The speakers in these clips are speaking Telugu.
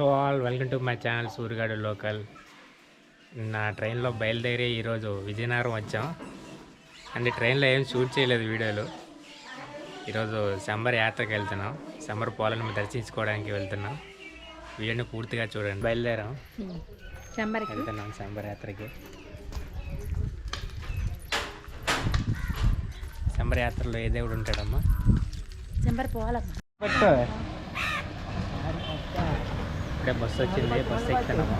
All welcome to my channel సూర్యగాడు local నా ట్రైన్లో బయలుదేరి ఈరోజు విజయనగరం వచ్చాం. అండ్ ట్రైన్లో ఏం షూట్ చేయలేదు వీడియోలు. ఈరోజు సంబర్ యాత్రకి వెళ్తున్నాం. సంబర్ పోలను దర్శించుకోవడానికి వెళ్తున్నాం. వీడియోని పూర్తిగా చూడండి. బయలుదేరాం. చెంబరికి వెళ్తున్నాం సంబర్ యాత్రకి. సంబర్ యాత్రలో ఏ దేవుడు ఉంటాడమ్మా? పోవాలమ్మా. ఇప్పుడే బస్సు వచ్చింది బస్సు ఎక్కుతున్నాము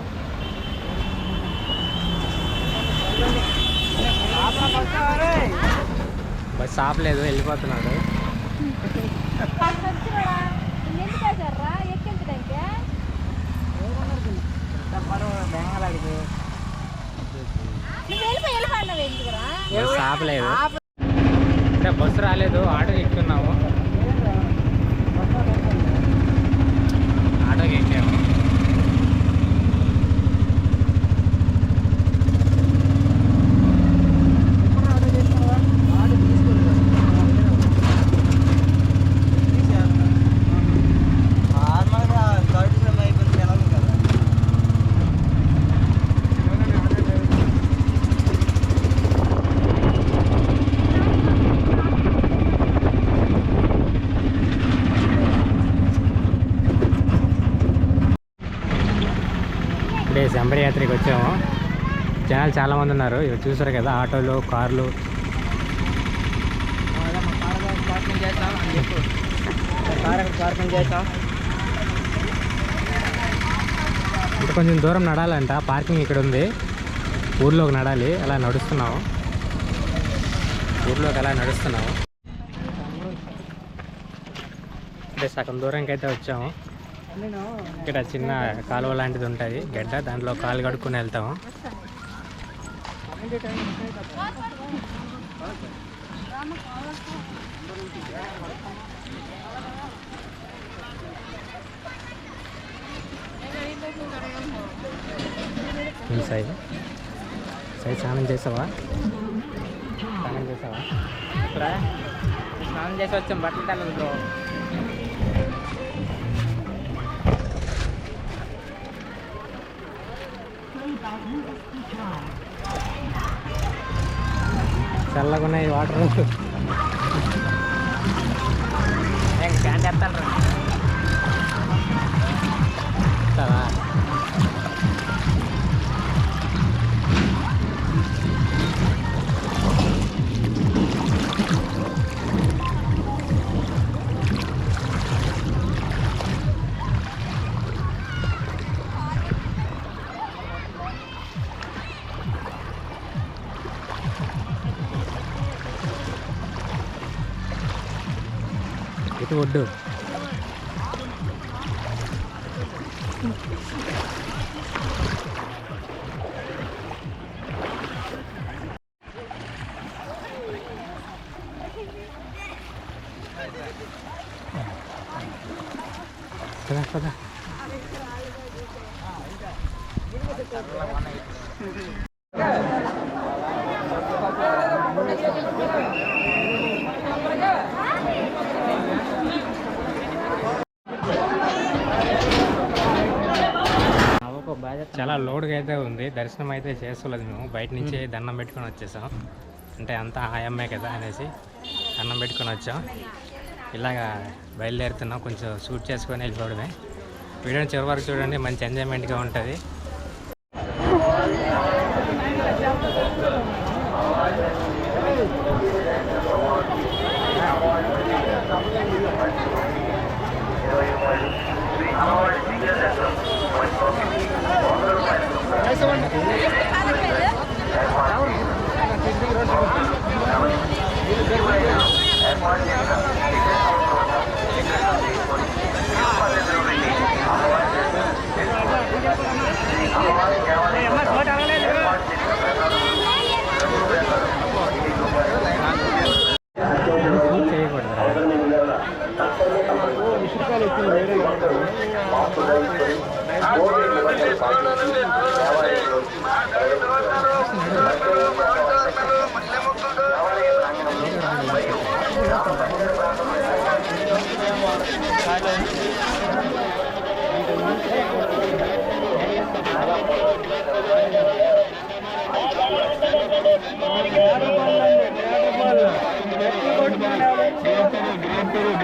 బస్సు ఆపలేదు వెళ్ళిపోతున్నాడు. బస్సు ఆపలేదు. బస్సు రాలేదు ఆటో ఎక్కుతున్నాము. పాదయాత్రకి వచ్చాము. జనాలు చాలా మంది ఉన్నారు. ఇవి చూసారు కదా ఆటోలు కార్లు. పార్కింగ్ ఇంకా కొంచెం దూరం నడాలంట. పార్కింగ్ ఇక్కడ ఉంది. ఊర్లోకి నడాలి. అలా నడుస్తున్నాము. ఊర్లోకి అలా నడుస్తున్నాము. అంటే సగం దూరంకి అయితే వచ్చాము. ఇక్కడ చిన్న కాలువ లాంటిది ఉంటుంది. గడ్డ దాంట్లో కాలు కడుక్కుని వెళ్తాము. సాయి సాయి స్నానం చేసావా? స్నానం చేసావా? ఇక్కడ స్నానం చేసి వచ్చాం బట్టలు తల్లదు చల్లగా ఉన్నాయి వాటర్. ఫ్యాన్ చేస్తాను ఇటు ఒడ్డు పద పద ఒక చాలా లోడ్గా అయితే ఉంది. దర్శనం అయితే చేసుకోలేదు మేము. బయట నుంచి దండం పెట్టుకొని వచ్చేసాం. అంటే అంతా ఆయమ్మే కదా అనేసి దండం పెట్టుకొని వచ్చాం. ఇలాగా బయలుదేరుతున్నాం. కొంచెం షూట్ చేసుకొని వెళ్ళిపోవడమే. వీడియోని చివరి వరకు చూడండి. మంచి ఎంజాయ్మెంట్గా ఉంటుంది.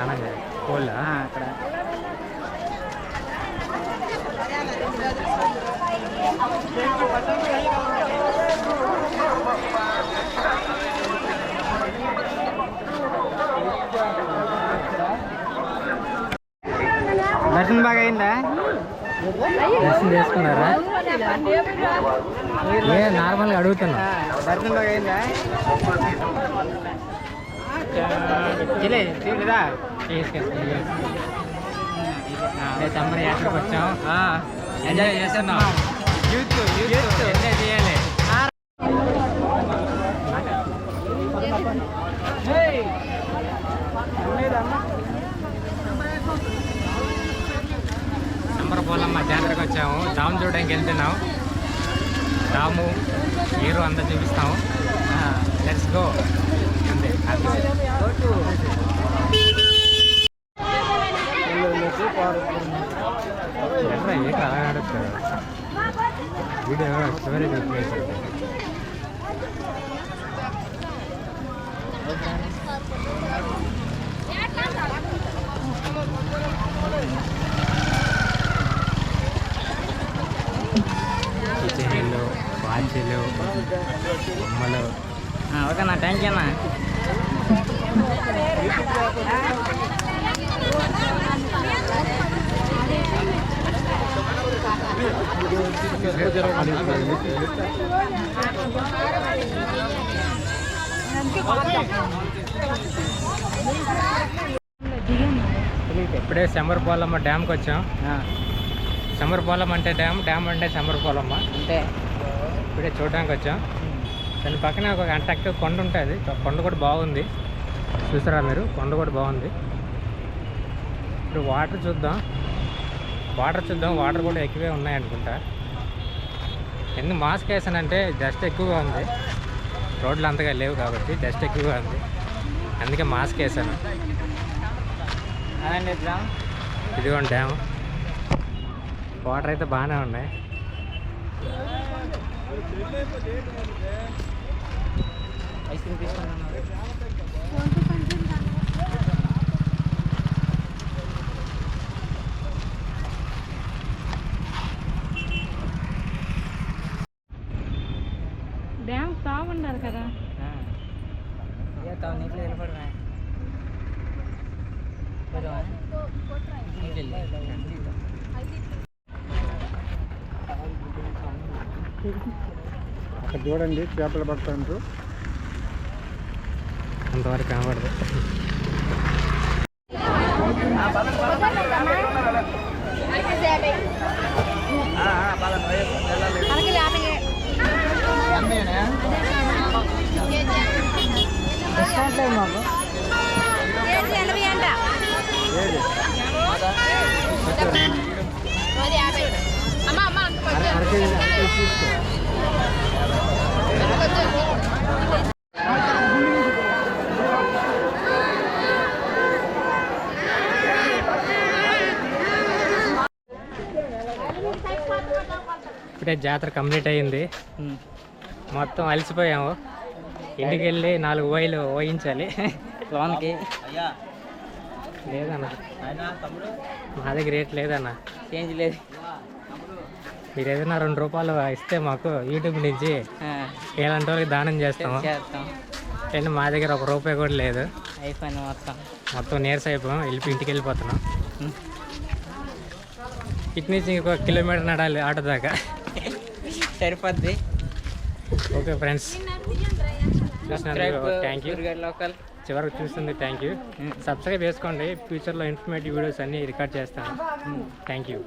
స్నానం చేయాలి కోళ్ళ అక్కడ దర్శనం బాగా అయిందా దర్శనం చేసుకున్నారా ఏ నార్మల్గా అడుగుతున్నా దర్శనం బాగా అయిందా చెలే తీరుదా సమ్మర్ యాత్రకు వచ్చాం ఎంజాయ్ చేస్తున్నాం. యూత్ యూత్ ఎంజాయ్ చేయాలి. సమ్మర్ పోలమ్మ జాతరకు వచ్చాము. డామ్ చూడడానికి వెళ్తున్నాం. డాము హీరో అంతా చూపిస్తాము. లెట్స్ గో అంతే. ఎర్ర ఏంటి అలా నడుస్తారు వీడియో కిచెన్లు వాచీలు బొమ్మలు ఓకేనా థ్యాంక్ యూ అన్న ఇప్పుడే శంబరపోలమ్మ డ్యామ్కి వచ్చాం. శంబరపోలమ్మ అంటే డ్యామ్ డ్యామ్ అంటే శంబరపోలమ్మ. అంతే. ఇప్పుడే చూడడానికి వచ్చాం. దాని పక్కన ఒక అట్రాక్టివ్ కొండ ఉంటుంది. కొండ కూడా బాగుంది. చూసారా మీరు? కొండ కూడా బాగుంది. ఇప్పుడు వాటర్ చూద్దాం. వాటర్ చూద్దాం. వాటర్ కూడా ఎక్కువే ఉన్నాయి అనుకుంటా. ఎందుకు మాస్క్ వేసానంటే జస్ట్ ఎక్కువగా ఉంది. రోడ్లు అంతగా లేవు కాబట్టి జస్ట్ ఎక్కువగా ఉంది. అందుకే మాస్క్ వేసాను. అదండి ఇదిగోండి డ్యామ్ వాటర్ అయితే బాగానే ఉన్నాయి. ఐస్ క్రీమ్ తీసుకున్నాను డ్యామ్ ఉన్నారు కదా. అక్కడ చూడండి చేపలు పడుతుంటారు అంతవరకు కనబడదు. మాకు. ఇప్పుడే జాతర కంప్లీట్ అయ్యింది. మొత్తం అలసిపోయాము. ఇంటికి వెళ్ళి నాలుగు ఓయిలు ఓయించాలి. లోన్కి. లేదన్న. మా దగ్గర రేట్ లేదన్న. చేంజ్ లేదు. మీరు ఏదైనా రెండు రూపాయలు ఇస్తే మాకు యూట్యూబ్ నుంచి ఇలాంటి వాళ్ళకి దానం చేస్తాము. చేస్తాం కానీ మా దగ్గర ఒక రూపాయి కూడా లేదు. అయిపోయింది మొత్తం. మొత్తం నీరస అయిపోయాం. వెళ్ళి ఇంటికి వెళ్ళిపోతున్నాం. ఇటు నుంచి ఇంకొక కిలోమీటర్ నడాలి ఆటో దాకా. సరిపోద్ది. Okay friends. Thank you local చివరికి చూస్తుంది థ్యాంక్ యూ సబ్స్క్రైబ్ చేసుకోండి ఫ్యూచర్లో ఇన్ఫర్మేటివ్ వీడియోస్ అన్నీ రికార్డ్ చేస్తాను. Thank you